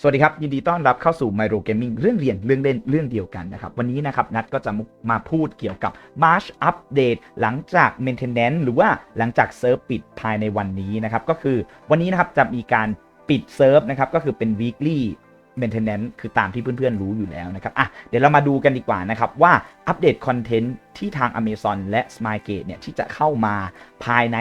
สวัสดีครับ ยินดีต้อนรับเข้าสู่ Myro Gaming เรื่องเรียนเรื่องเล่นเรื่องเดียวกันนะครับ วันนี้นะครับ นัดก็จะมาพูดเกี่ยวกับ March Update หลังจาก Maintenance หรือว่าหลังจากเซิร์ฟปิดภายในวันนี้นะครับ ก็คือวันนี้นะครับ จะมีการปิดเซิร์ฟนะครับ ก็คือเป็น weekly maintenance คือตามที่เพื่อนๆรู้อยู่แล้วนะครับอะเดี๋ยวเรามาดูกันดีกว่านะครับ ว่าอัปเดตคอนเทนต์ที่ทาง Amazon และ Smilegate เนี่ยที่จะเข้ามาภายใน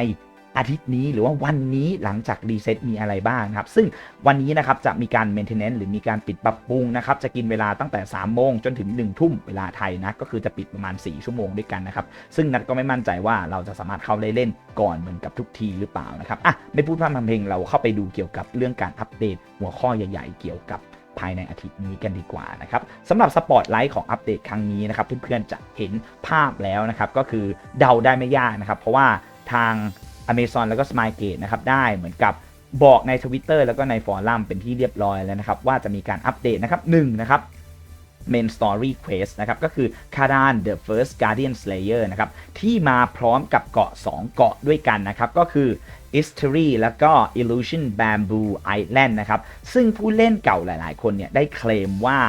อาทิตย์นี้หรือว่าวันนี้หลังจากรีเซ็ตมีอะไรบ้างนะครับ ซึ่งวันนี้นะครับจะมีการ maintenance หรือมีการปิดปรับปรุงนะครับจะกินเวลาตั้งแต่3โมงจนถึง1ทุ่มเวลาไทยนะก็คือจะปิดประมาณ 4 ชั่วโมงด้วยกันนะครับ ซึ่งนัดก็ไม่มั่นใจว่าเราจะสามารถเข้าได้เล่นก่อนเหมือนกับทุกทีหรือเปล่านะครับอะไม่พูดพร่ำทำเพลงเราเข้าไปดูเกี่ยวกับเรื่องการอัปเดตหัวข้อใหญ่ ๆ เกี่ยวกับภายในอาทิตย์นี้กันดีกว่านะครับสำหรับสปอตไลท์ของอัปเดตครั้งนี้นะครับเพื่อนๆจะเห็นภาพแล้วนะครับก็คือเดาได้ไม่ยากนะครับเพราะว่าทาง Amazon แล้วก็ Smilegate นะครับได้เหมือนกับบอกใน Twitter แล้วก็ในฟอรัมเป็นที่เรียบร้อยแล้วนะครับ ว่าจะมีการอัปเดตนะครับ1นะครับ Main Story Quest นะครับก็คือ k a d a n the First Guardian Slayer นะครับที่มาพร้อมกับเกาะ 2 เกาะด้วยกันนะครับ ก็คือ History แล้วก็ Illusion Bamboo Island นะครับ ซึ่งผู้เล่นเก่าหลาย ๆ คนเนี่ยได้เคลมว่า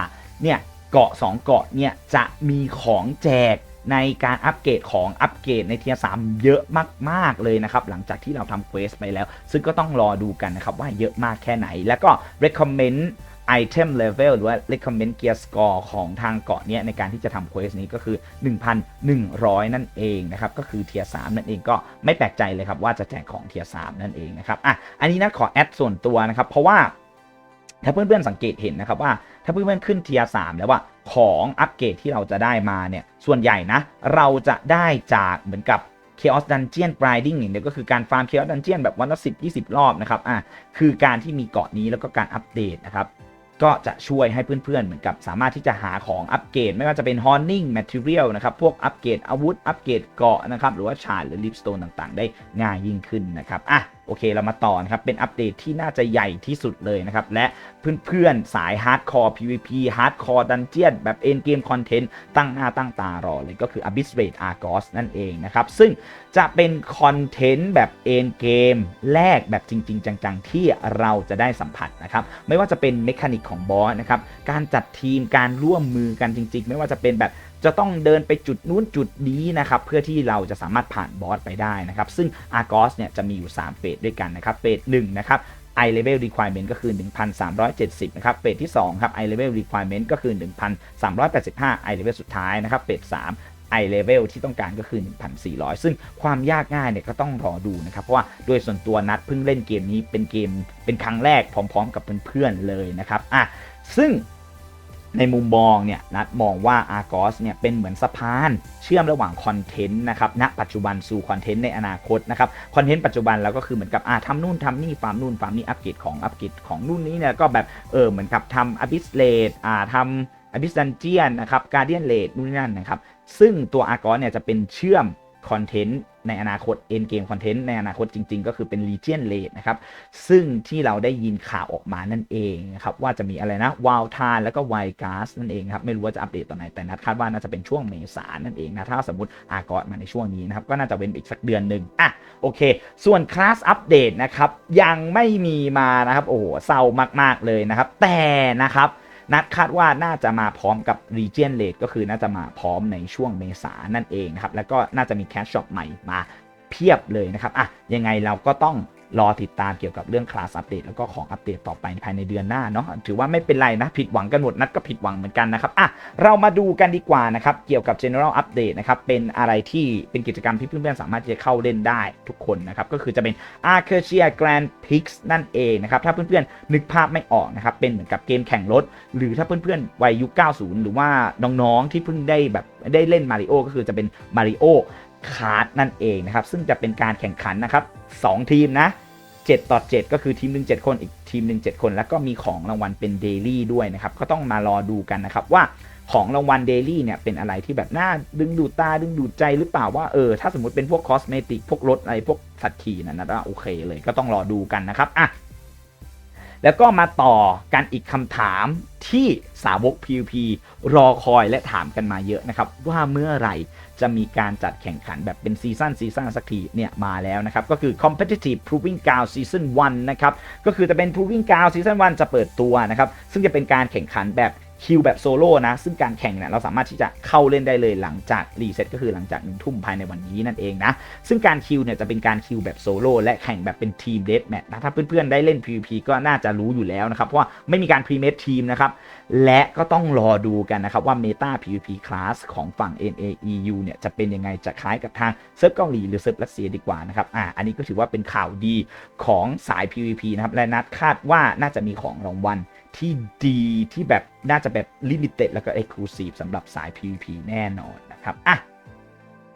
เนี่ยเกาะ 2 เกาะเนี่ยจะมีของแจก ในการอัปเกรดของอัปเกรดในเทียร์3เยอะมาก ๆ เลยนะครับ หลังจากที่เราทำเควสไปแล้ว ซึ่งก็ต้องรอดูกันนะครับ ว่าเยอะมากแค่ไหน แล้วก็ recommend item level หรือว่า recommend gear score ของทางเกาะเนี้ยในการที่จะทำเควสนี้ก็คือ 1,100 นั่นเองนะครับ ก็คือเทียร์3นั่นเองก็ไม่แปลกใจเลยครับว่าจะแจกของเทียร์3นั่นเองนะครับ อะ อันนี้นะขอแอดส่วนตัวนะครับ เพราะว่า ถ้าเพื่อนๆสังเกตเห็นนะครับว่า ถ้าเพื่อนๆขึ้นเทียร์สแล้วว่าของอัปเกรดที่เราจะได้มาเนี่ยส่วนใหญ่นะ เราจะได้จากเหมือนกับ Chaos Dungeon Grinding อย่างเดียวก็คือการฟาร์ม Chaos Dungeon แบบวันละ10 20 รอบนะครับอะคือการที่มีเกาะนี้แล้วก็การอัปเดตนะครับก็จะช่วยให้เพื่อนๆ เหมือนกับสามารถที่จะหาของอัปเกรด ไม่ว่าจะเป็น Horning Material นะครับ พวกอัปเกรดอาวุธ อัปเกรดเกาะนะครับ หรือว่าชาร์หรือ Lipstone ต่างๆ ได้ง่ายยิ่งขึ้นนะครับ อะ โอเคเรามาต่อนะครับ เป็นอัปเดตที่น่าจะใหญ่ที่สุดเลยนะครับ และเพื่อนๆ สาย Hardcore PVP Hardcore Dungeon แบบ End Game Content ตั้งหน้าตั้งตารอเลยก็คือ Abyss Raid Argos นั่นเองนะครับ ซึ่งจะเป็นคอนเทนต์แบบ End Game แรกแบบจริง ๆ จัง ๆ ที่เราจะได้สัมผัสนะครับ ไม่ว่าจะเป็นเมคานิกของบอสนะครับ การจัดทีมการร่วมมือกันจริง ๆ ไม่ว่าจะเป็นแบบ จะต้องเดินไปจุดนู้นจุดนี้นะครับเพื่อที่เราจะสามารถผ่านบอสไปได้นะครับซึ่ง Argos เนี่ยจะมีอยู่ 3เฟสด้วยกันนะครับเฟส1นะครับ i level requirement ก็คือ 1,370 นะครับ เฟสที่ 2 ครับ i level requirement ก็คือ 1,385 i level สุดท้ายนะครับ เฟส 3 i level ที่ต้องการก็คือ 1,400 ซึ่งความยากง่ายเนี่ยก็ต้องรอดูนะครับ เพราะว่าโดยส่วนตัวนัดเพิ่งเล่นเกมนี้เป็นเกมเป็นครั้งแรกพร้อม ๆ กับเพื่อนๆเลยนะครับ อะ ซึ่ง ในมุมมองเนี่ยนัดมองว่า Argos เนี่ยเป็นเหมือนสะพานเชื่อมระหว่างคอนเทนต์นะครับณปัจจุบันสู่คอนเทนต์ในอนาคตนะครับคอนเทนต์ปัจจุบันเราก็คือเหมือนกับอ่าทำนู่นทำนี่ฟาร์มนู่นฟาร์มนี่อัปเกรดของอัปเกรดของนู่นนี้เนี่ยก็แบบเออเหมือนกับทำอ b ิสเลดอ่าทำอ b ิสดันเจียนนะครับการเดียนเลดนู่นนี่นั่นนะครับ ซึ่งตัว Argos เนี่ยจะเป็นเชื่อมคอนเทนต์ ในอนาคต end game content ในอนาคตจริง ๆ ก็คือเป็น Legion Raid นะครับซึ่งที่เราได้ยินข่าวออกมานั่นเองนะครับว่าจะมีอะไรนะ w i l d t a n แล้วก็ Wild Gas นั่นเองครับไม่รู้ว่าจะอัปเดตตอนไหนแต่นัดคาดว่าน่าจะเป็นช่วงเมษานนั่นเองนะถ้าสมมติอากอดมาในช่วงนี้นะครับก็น่าจะเป็นอีกสักเดือนหนึ่งอะโอเค ส่วนคลาสอัปเดตนะครับยังไม่มีมานะครับโอ้โหเศร้ามากๆเลยนะครับแต่นะครับ นัดคาดว่าน่าจะมาพร้อมกับ Region Rate ก็คือน่าจะมาพร้อมในช่วงเมษานั่นเองนะครับ แล้วก็น่าจะมีแคชช็อปใหม่มาเพียบเลยนะครับอะยังไงเราก็ต้อง รอติดตามเกี่ยวกับเรื่องคลาสอัปเดตแล้วก็ของอัปเดตต่อไปภายในเดือนหน้าเนาะถือว่าไม่เป็นไรนะ ผิดหวังกันหมดนัดก็ผิดหวังเหมือนกันนะครับอะเรามาดูกันดีกว่านะครับ เกี่ยวกับ general update นะครับ เป็นอะไรที่เป็นกิจกรรมที่เพื่อนๆสามารถที่จะเข้าเล่นได้ทุกคนนะครับ ก็คือจะเป็น Arcadia Grand Prix นั่นเองนะครับ ถ้าเพื่อนๆนึกภาพไม่ออกนะครับ เป็นเหมือนกับเกมแข่งรถ หรือถ้าเพื่อนๆวัยยุค 90 หรือว่าน้องๆที่เพิ่งได้แบบได้เล่นมาริโอก็คือจะเป็นมาริโอคาร์ดนั่นเองนะครับ ซึ่งจะเป็นการแข่งขันนะครับ2ทีมนะ 7 ต่อ 7 ก็คือทีมหนึ่ง7 คน อีกทีมหนึ่ง7 คน แล้วก็มีของรางวัลเป็นเดลี่ด้วยนะครับ ก็ต้องมารอดูกันนะครับว่าของรางวัลเดลี่เนี่ยเป็นอะไรที่แบบน่าดึงดูดตาดึงดูดใจหรือเปล่าว่าเออถ้าสมมติเป็นพวกคอสเมติกพวกรถอะไรพวกสัตว์ขี่นะนะโอเคเลยก็ต้องรอดูกันนะครับอะแล้วก็มาต่อกันอีกคำถามที่สาวก PVP รอคอยและถามกันมาเยอะนะครับ ว่าเมื่อไหร่ จะมีการจัดแข่งขันแบบเป็นซีซั่นซีซั่นสักทีเนี่ยมาแล้วนะครับ ก็คือ competitive proving ground season 1 นะครับ ก็คือจะเป็น proving ground season 1 จะเปิดตัวนะครับ ซึ่งจะเป็นการแข่งขันแบบ คิวแบบโซโล่นะ ซึ่งการแข่งเนี่ยเราสามารถที่จะเข้าเล่นได้เลยหลังจากรีเซ็ตก็คือหลังจากหนึ่งทุ่มภายในวันนี้นั่นเองนะ ซึ่งการคิวเนี่ยจะเป็นการคิวแบบโซโล่และแข่งแบบเป็นทีมเด a แมทนะถ้าเพื่อนๆได้เล่น PVP ก็น่าจะรู้อยู่แล้วนะครับ เพราะว่าไม่มีการพรีเมททีมนะครับ และก็ต้องรอดูกันนะครับว่า Meta PVP Class ของฝั่ง NAEU เนี่ยจะเป็นยังไงจะคล้ายกับทางเซิร์ฟเกาหลีหรือเซิร์ฟรัสเซียดีกว่านะครับอ่าอันนี้ก็ถือว่าเป็นข่าวดีของสาย PVP นะครับและนัดคาดว่าน่าจะมีของรางวัลที่ดีที่แบบ น่าจะแบบลิมิเต็ดแล้วก็ Exclusive สำหรับสาย PVP แน่นอนนะครับอะ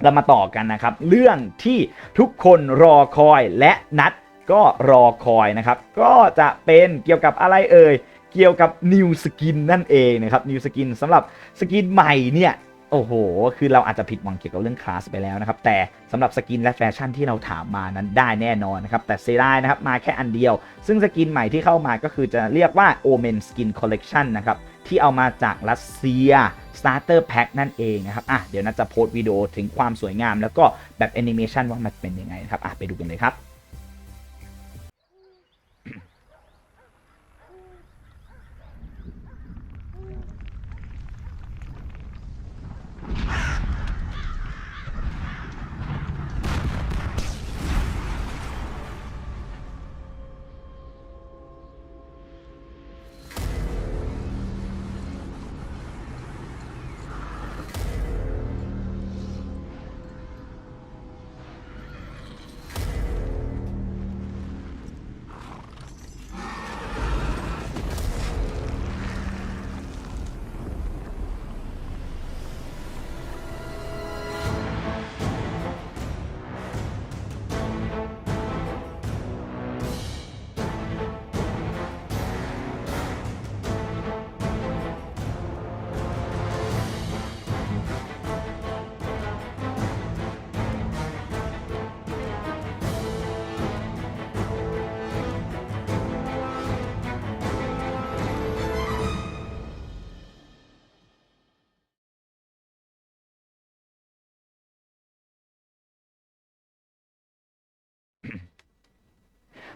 เรามาต่อกันนะครับ เรื่องที่ทุกคนรอคอยและนัดก็รอคอยนะครับ ก็จะเป็นเกี่ยวกับอะไรเอ่ยเกี่ยวกับ New Skin นั่นเองนะครับ New Skin สำหรับสกินใหม่เนี่ยโอ้โห คือเราอาจจะผิดหวังเกี่ยวกับเรื่องคลาสไปแล้วนะครับ แต่สำหรับสกินและแฟชั่นที่เราถามมานั้นได้แน่นอนนะครับ แต่เสียดายนะครับ มาแค่อันเดียว ซึ่งสกินใหม่ที่เข้ามาก็คือจะเรียกว่า Omen Skin Collection นะครับ ที่เอามาจากรัสเซีย Starter Pack นั่นเองนะครับ อะ เดี๋ยวน่าจะโพสต์วิดีโอถึงความสวยงาม แล้วก็แบบแอนิเมชันว่ามันเป็นยังไงนะครับ อะ ไปดูกันเลยครับ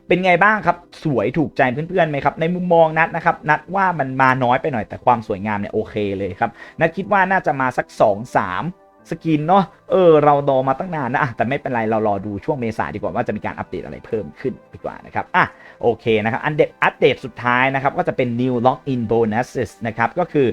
เป็นไงบ้างครับ สวยถูกใจเพื่อนๆไหมครับ ในมุมมองนัดนะครับ นัดว่ามันมาน้อยไปหน่อยแต่ความสวยงามเนี่ยโอเคเลยครับ นัดคิดว่าน่าจะมาสัก 2 3สกินเนาะ เออ เรารอมาตั้งนานนะ แต่ไม่เป็นไร เรารอดูช่วงเมษาดีกว่าว่าจะมีการอัปเดตอะไรเพิ่มขึ้นดีกว่านะครับ อะ โอเคนะครับ อันเดตอัปเดตสุดท้ายนะครับ ก็จะเป็น new login bonuses นะครับ ก็คือ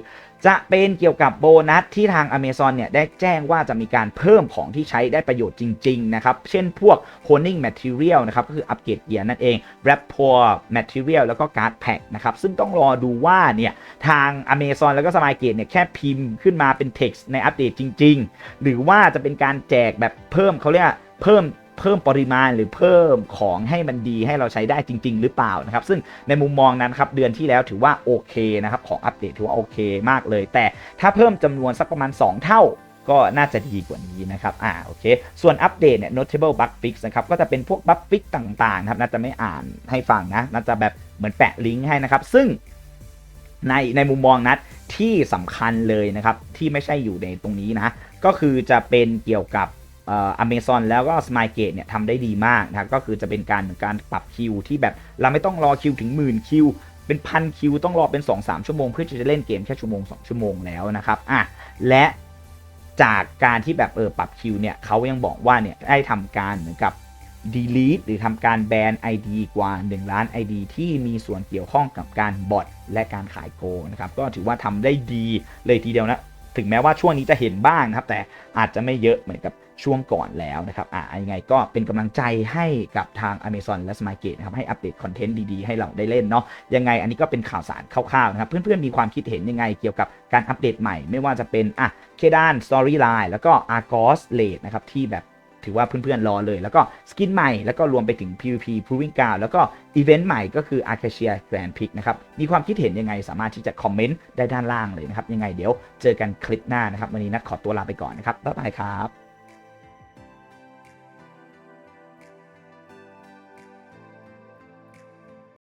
จะเป็นเกี่ยวกับโบนัสที่ทาง Amazon เนี่ยได้แจ้งว่าจะมีการเพิ่มของที่ใช้ได้ประโยชน์จริงๆนะครับ เช่นพวก honing material นะครับก็คืออัปเกรดเกียร์นั่นเอง rapport material แล้วก็ card pack นะครับ ซึ่งต้องรอดูว่าเนี่ยทาง Amazon แล้วก็ Smile Gate เนี่ยแค่พิมพ์ขึ้นมาเป็น text ในอัปเดตจริงๆ หรือว่าจะเป็นการแจกแบบเพิ่มเขาเรียกเพิ่ม เพิ่มปริมาณหรือเพิ่มของให้มันดีให้เราใช้ได้จริง ๆ หรือเปล่านะครับ ซึ่งในมุมมองนั้นครับเดือนที่แล้วถือว่าโอเคนะครับของอัปเดตถือว่าโอเคมากเลย แต่ถ้าเพิ่มจำนวนสักประมาณ 2 เท่าก็น่าจะดีกว่านี้นะครับ อ่า โอเค ส่วนอัปเดตเนี่ย notable bug fix นะครับ ก็จะเป็นพวก bug fix ต่างๆ ครับ น่าจะไม่อ่านให้ฟังนะ น่าจะแบบเหมือนแปะลิงก์ให้นะครับ ซึ่งในในมุมมองนัดที่สำคัญเลยนะครับ ที่ไม่ใช่อยู่ในตรงนี้นะ ก็คือจะเป็นเกี่ยวกับ อเมซอนแล้วก็ Smile Gate เนี่ยทำได้ดีมากนะครับก็คือจะเป็นการเหมือนการปรับคิวที่แบบเราไม่ต้องรอคิวถึงหมื่นคิวเป็นพันคิวต้องรอเป็น 2-3 ชั่วโมงเพื่อที่จะเล่นเกมแค่ชั่วโมง 2 ชั่วโมงแล้วนะครับอะและจากการที่แบบเออปรับคิวเนี่ยเขายังบอกว่าเนี่ยได้ทำการเหมือนกับ delete หรือทำการแบน ID กว่า 1 ล้าน ID ที่มีส่วนเกี่ยวข้องกับการบอทและการขายโกนะครับก็ถือว่าทำได้ดีเลยทีเดียวนะ ถึงแม้ว่าช่วงนี้จะเห็นบ้างนะครับ แต่อาจจะไม่เยอะเหมือนกับช่วงก่อนแล้วนะครับ อ่ายังไงก็เป็นกำลังใจให้กับทาง Amazon และ Smartgate นะครับ ให้อัปเดตคอนเทนต์ดีๆ ให้เราได้เล่นเนาะ ยังไงอันนี้ก็เป็นข่าวสารคร่าวๆนะครับ เพื่อนๆ มีความคิดเห็นยังไงเกี่ยวกับการอัปเดตใหม่ ไม่ว่าจะเป็น อะ เคดาน Storyline แล้วก็ Argos Late นะครับ ที่แบบ ถือว่าเพื่อนๆรอเลย แล้วก็สกินใหม่แล้วก็รวมไปถึง PVP Proving Ground แล้วก็อีเวนต์ใหม่ก็คือ Acacia Grand Prix นะครับ มีความคิดเห็นยังไงสามารถที่จะคอมเมนต์ได้ด้านล่างเลยนะครับ ยังไงเดี๋ยวเจอกันคลิปหน้านะครับ วันนี้นัดขอตัวลาไปก่อนนะครับบ๊ายบายครับ